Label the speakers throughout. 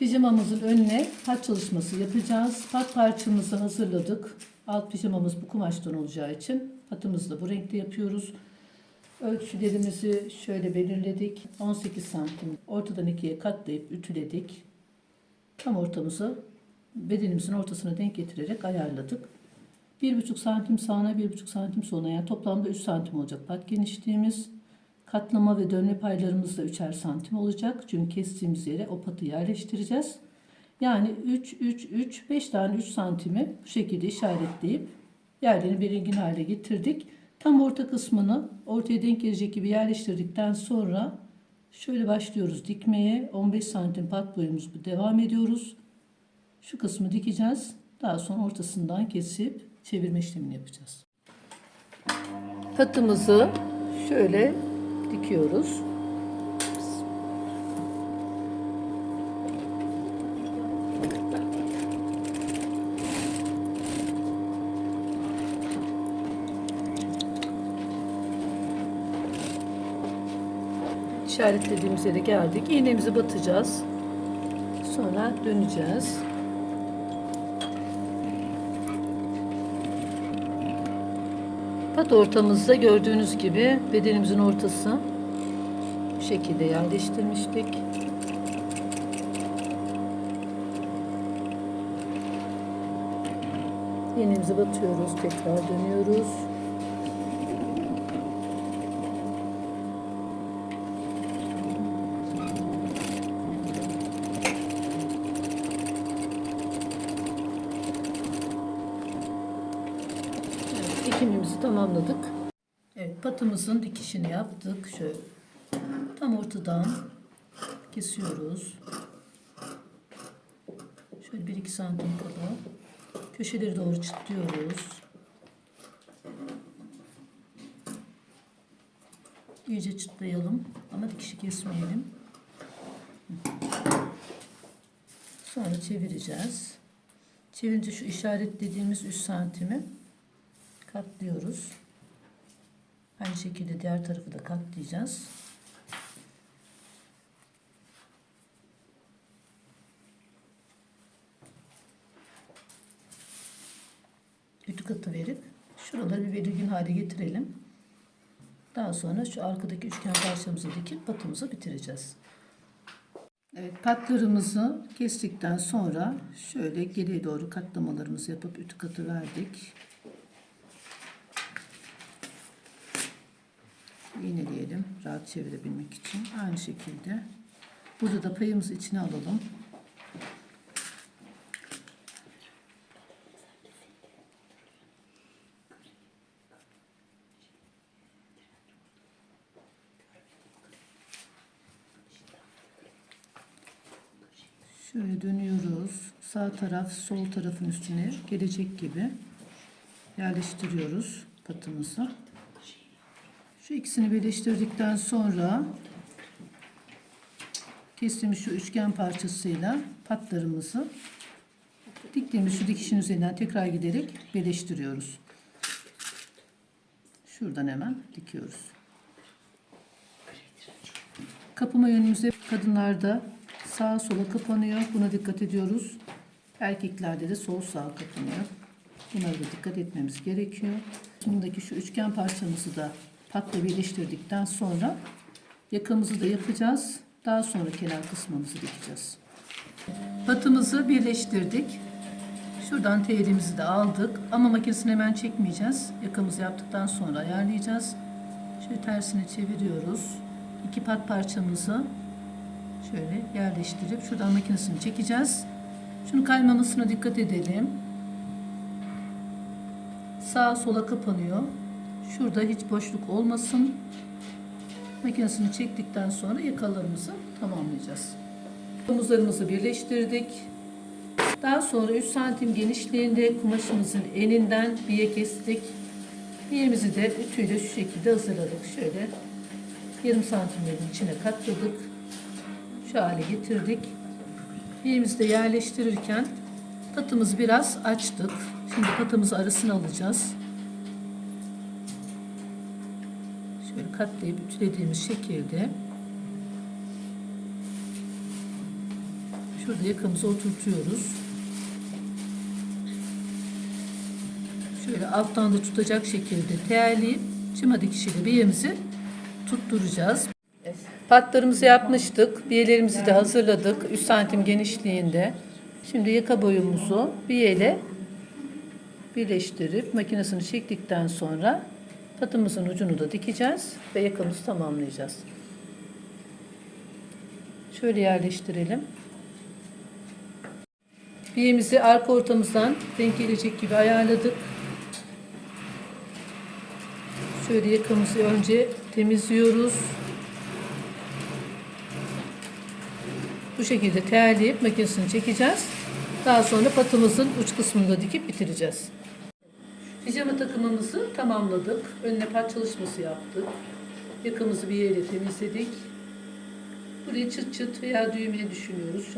Speaker 1: Pijamamızın önüne pat çalışması yapacağız. Pat parçamızı hazırladık. Alt pijamamız bu kumaştan olacağı için patımızı da bu renkte yapıyoruz. Ölçülerimizi şöyle belirledik. 18 santim ortadan ikiye katlayıp ütüledik. Tam ortamızı bedenimizin ortasına denk getirerek ayarladık. 1,5 santim sağına 1,5 santim soluna yani toplamda 3 santim olacak pat genişliğimiz. Katlama ve dönme paylarımız da 3'er santim olacak. Çünkü kestiğimiz yere o patı yerleştireceğiz. Yani 3, 3, 3, 5 tane 3 santimi bu şekilde işaretleyip yerlerini belirgin hale getirdik. Tam orta kısmını ortaya denk gelecek gibi yerleştirdikten sonra şöyle başlıyoruz dikmeye. 15 santim pat boyumuz bu devam ediyoruz. Şu kısmı dikeceğiz. Daha sonra ortasından kesip çevirme işlemini yapacağız. Patımızı şöyle dikiyoruz. İşaretlediğimiz yere geldik. İğnemizi batacağız. Sonra döneceğiz. Pat ortamızda gördüğünüz gibi bedenimizin ortası bu şekilde yerleştirmiştik. İğnemizi batıyoruz, tekrar dönüyoruz. Evet, tamamladık. Evet, patımızın dikişini yaptık. Şöyle tam ortadan kesiyoruz. Şöyle 1-2 santim kala. Köşeleri doğru çıtlıyoruz. İyice çıtlayalım ama dikişi kesmeyelim. Sonra çevireceğiz. Çevirince şu işaretlediğimiz 3 santimi katlıyoruz. Aynı şekilde diğer tarafı da katlayacağız. Ütü katı verip şuraları bir belirgin hale getirelim. Daha sonra şu arkadaki üçgen parçamızı dikip patımızı bitireceğiz. Evet patlarımızı kestikten sonra şöyle geriye doğru katlamalarımızı yapıp ütü katı verdik. İğneleyelim rahat çevirebilmek için. Aynı şekilde burada da payımızı içine alalım. Şöyle dönüyoruz. Sağ taraf sol tarafın üstüne gelecek gibi yerleştiriyoruz patımızı. Şu ikisini birleştirdikten sonra kestiğimiz şu üçgen parçasıyla patlarımızı diktiğimiz şu dikişin üzerinden tekrar giderek birleştiriyoruz. Şuradan hemen dikiyoruz. Kapama yönümüz hep kadınlarda sağa sola kapanıyor. Buna dikkat ediyoruz. Erkeklerde de sol sağa kapanıyor. Bunlara da dikkat etmemiz gerekiyor. Bundaki şu üçgen parçamızı da patla birleştirdikten sonra yakamızı da yapacağız. Daha sonra kenar kısmımızı dikeceğiz. Patımızı birleştirdik. Şuradan telimizi de aldık. Ama makinesini hemen çekmeyeceğiz. Yakamızı yaptıktan sonra ayarlayacağız. Şöyle tersini çeviriyoruz. İki pat parçamızı şöyle yerleştirip şuradan makinesini çekeceğiz. Şunu kaymamasına dikkat edelim. Sağa sola kapanıyor. Şurada hiç boşluk olmasın. Makinesini çektikten sonra yakalarımızı tamamlayacağız. Omuzlarımızı birleştirdik. Daha sonra 3 santim genişliğinde kumaşımızın eninden biye kestik. Biyemizi de ütüyle şu şekilde hazırladık. Şöyle yarım santimlerin içine katladık. Şu hale getirdik. Biyemizi de yerleştirirken patımızı biraz açtık. Şimdi patımızı arasına alacağız. Şöyle katlayıp ütülediğimiz şekilde Şurada yakamızı oturtuyoruz. Şöyle alttan da tutacak şekilde terleyip çıma dikişiyle biyemizi tutturacağız. Patlarımızı yapmıştık. Biyelerimizi de hazırladık. 3 santim genişliğinde. Şimdi yaka boyumuzu biyeyle birleştirip makinesini çektikten sonra patımızın ucunu da dikeceğiz ve yakamızı tamamlayacağız. Şöyle yerleştirelim. Biyemizi arka ortamızdan denk gelecek gibi ayarladık. Şöyle yakamızı önce temizliyoruz. Bu şekilde terleyip makinesini çekeceğiz. Daha sonra patımızın uç kısmını da dikip bitireceğiz. Pijama takımımızı tamamladık. Önüne pat çalışması yaptık. Yakamızı bir yere temizledik. Burayı çıt çıt veya düğmeye düşünüyoruz.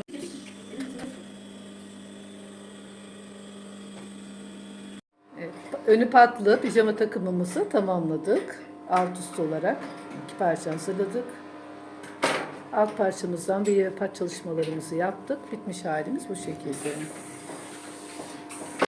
Speaker 1: Evet, önü patlı pijama takımımızı tamamladık. Alt üst olarak iki parça hazırladık. Alt parçamızdan bir yere pat çalışmalarımızı yaptık. Bitmiş halimiz bu şekilde.